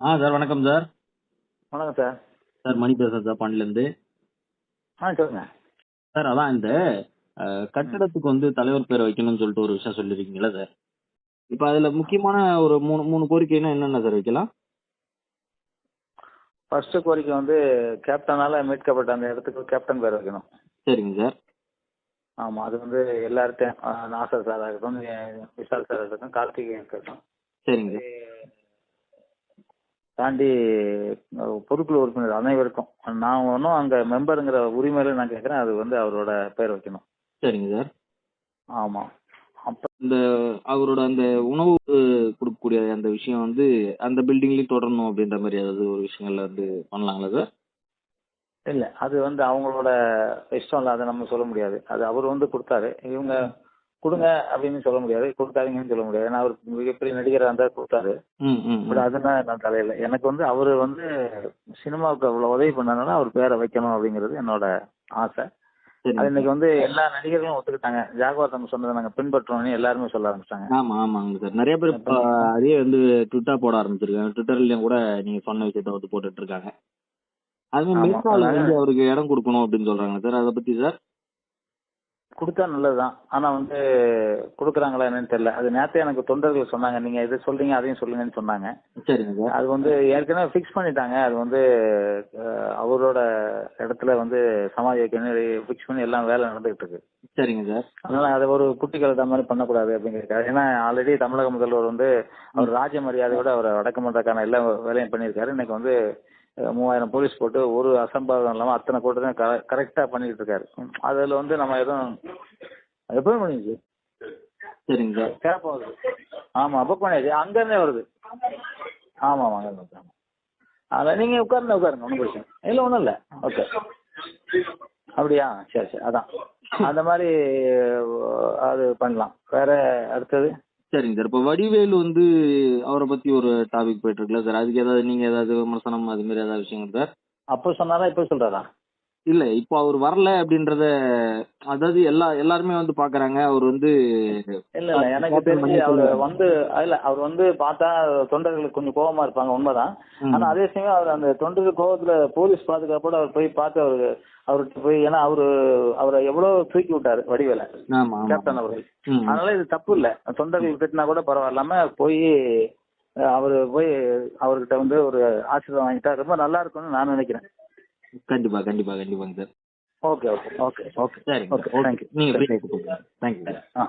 ஆ sir வணக்கம் sir. வணக்கம் sir. Sir Mani பேசுறேன் சார் பாண்டிலேருந்து ஆ சொல்லுங்க. சார் அதான் இந்த கட்டடத்துக்கு வந்து தலைவர் பேர் வைக்கணும்னு சொல்லிட்டு ஒரு விஷயம் சொல்லியிருக்கீங்களா சார். இப்போ அதுல முக்கியமான ஒரு மூணு மூணு கோரிக்கைன்னா என்னென்ன சார் வைக்கலாம்? ஃபர்ஸ்ட் கோரிக்கை வந்து கேப்டனால மீட்கப்பட்ட அந்த இடத்துக்கு கேப்டன் பேர் வைக்கணும். சரிங்க சார். ஆமாம் அது வந்து எல்லார்ட்டையும் நாசர் சார் இருக்கட்டும் விஷால் சார் இருக்கட்டும் கார்த்திகேயன் இருக்கட்டும் சரிங்க சார். தாண்டி பொதுக்குழு உறுப்பினர் அனைவருக்கும். நான் ஒன்றும் அங்கே மெம்பருங்கிற உரிமையில நான் கேட்குறேன் அது வந்து அவரோட பேர் வைக்கணும். சரிங்க சார். ஆமாம் அப்போ இந்த அவரோட அந்த உணவு கொடுக்கக்கூடிய அந்த விஷயம் வந்து அந்த பில்டிங்லயும் தொடரணும் அப்படின்ற மாதிரி ஏதாவது ஒரு விஷயங்கள்ல வந்து பண்ணலாங்களா சார்? இல்லை அது வந்து அவங்களோட இஷ்டம் இல்லை. அதை நம்ம சொல்ல முடியாது. அது அவர் வந்து கொடுத்தாரு. இவங்க கொடுங்க அப்படின்னு சொல்ல முடியாது. கொடுத்தாருங்கன்னு சொல்ல முடியாது. ஏன்னா அவர் மிகப்பெரிய நடிகராக இருந்தால் கொடுத்தாரு. பட் அதெல்லாம் நான் தலையில. எனக்கு வந்து அவர் வந்து சினிமாவுக்கு அவ்வளோ உதவி பண்ணனால அவர் பேரை வைக்கணும் அப்படிங்கிறது என்னோட ஆசை. அது இன்னைக்கு வந்து எல்லா நடிகர்களும் ஒத்துக்கிட்டாங்க. ஜாகுவார் தம்பி சொன்னதை நாங்கள் பின்பற்றோம்னு எல்லாருமே சொல்ல ஆரம்பிச்சிட்டாங்க. ஆமா ஆமாங்க சார். நிறைய பேர் அதே வந்து ட்விட்டர் போட ஆரம்பிச்சிருக்காங்க. ட்விட்டர்லயும் கூட நீங்க சொன்ன விஷயத்த வந்து போட்டுட்டு இருக்காங்க. வந்து அவருக்கு இடம் கொடுக்கணும் அப்படின்னு சொல்றாங்க சார். அதை பத்தி சார்? கொடுத்தா நல்லதுதான். ஆனா வந்து கொடுக்குறாங்களா என்னன்னு தெரியல. அது நேரத்தை எனக்கு தொண்டர்கள் சொன்னாங்க. நீங்க இது சொல்றீங்க அதையும் சொல்லுங்கன்னு சொன்னாங்க. சரிங்க. சார் அது வந்து ஏற்கனவே ஃபிக்ஸ் பண்ணிட்டாங்க. அது வந்து அவரோட இடத்துல வந்து சமாதி வைக்கணும் ஃபிக்ஸ் பண்ணி எல்லாம் வேலை நடந்துகிட்டு இருக்கு. சரிங்க சார். அதனால அதை ஒரு குட்டி கழுத மாதிரி பண்ணக்கூடாது அப்படிங்கிறதுக்காக. ஏன்னா ஆல்ரெடி தமிழக முதல்வர் வந்து அவர் ராஜ மரியாதையோட அவர் அடக்கம் பண்றதுக்கான எல்லா வேலையும் பண்ணியிருக்காரு. இன்னைக்கு வந்து மூவாயிரம் போலீஸ் போட்டு ஒரு அசம்பாவிதம் இல்லாம அத்தனை கூட்டத்தையும் கரெக்டா பண்ணிட்டு இருக்காரு. ம், அதுல வந்து நம்ம எதுவும் எப்பவும் பண்ணிச்சு சரிங்க சார். கேப் வருது. ஆமா புக் பண்ணியாச்சு. அங்க இருந்தே வருது. ஆமா ஆமா அங்க வருது, ஆமா அதான் நீங்க உட்காருங்க உட்காருங்க. ஒன்றும் பிரச்சனை இல்லை. ஒன்றும் இல்லை. ஓகே. அப்படியா? சரி சரி. அதான். அந்த மாதிரி அது பண்ணலாம். வேற அடுத்தது? சரிங்க சார். இப்போ வடிவேலு வந்து அவரை பத்தி ஒரு டாபிக் போயிட்டு இருக்குல்ல சார். அதுக்கு ஏதாவது நீங்க ஏதாவது விமர்சனம் அது மாதிரி ஏதாவது விஷயங்கள் சார்? அப்போ சொன்னாரா இப்போ சொல்றாரா? இல்ல இப்போ அவர் வரல அப்படின்றத அதாவது எல்லா எல்லாருமே வந்து பாக்குறாங்க. அவர் வந்து இல்ல இல்ல எனக்கு தெரிஞ்சு அவர் வந்து இல்ல அவர் வந்து பார்த்தா தொண்டர்களுக்கு கொஞ்சம் கோவமா இருப்பாங்க உண்மைதான். ஆனா அதே சமயம் அவர் அந்த தொண்டர்கள் கோவத்துல போலீஸ் பாதுகாப்போட அவர் போய் பார்த்து அவரு அவர்கிட்ட போய் ஏன்னா அவரு அவரை எவ்வளவு தூக்கி விட்டாரு வடிவேல. கேப்டன் அவர்கள். அதனால இது தப்பு இல்ல. தொண்டர்கள் திட்டினா கூட பரவாயில்லாம போய் அவரு போய் அவர்கிட்ட வந்து ஒரு ஆசீர்வாதம் வாங்கிட்டா ரொம்ப நல்லா இருக்கும்னு நான் நினைக்கிறேன். கண்டிப்பா கண்டிப்பா கண்டிப்பாங்க sir. Okay okay. Okay okay. சரிங்க ஓகே தேங்க்யூ நீங்க ஃப்ரீ ஆகிட்டு தேங்க்யூ ஆ.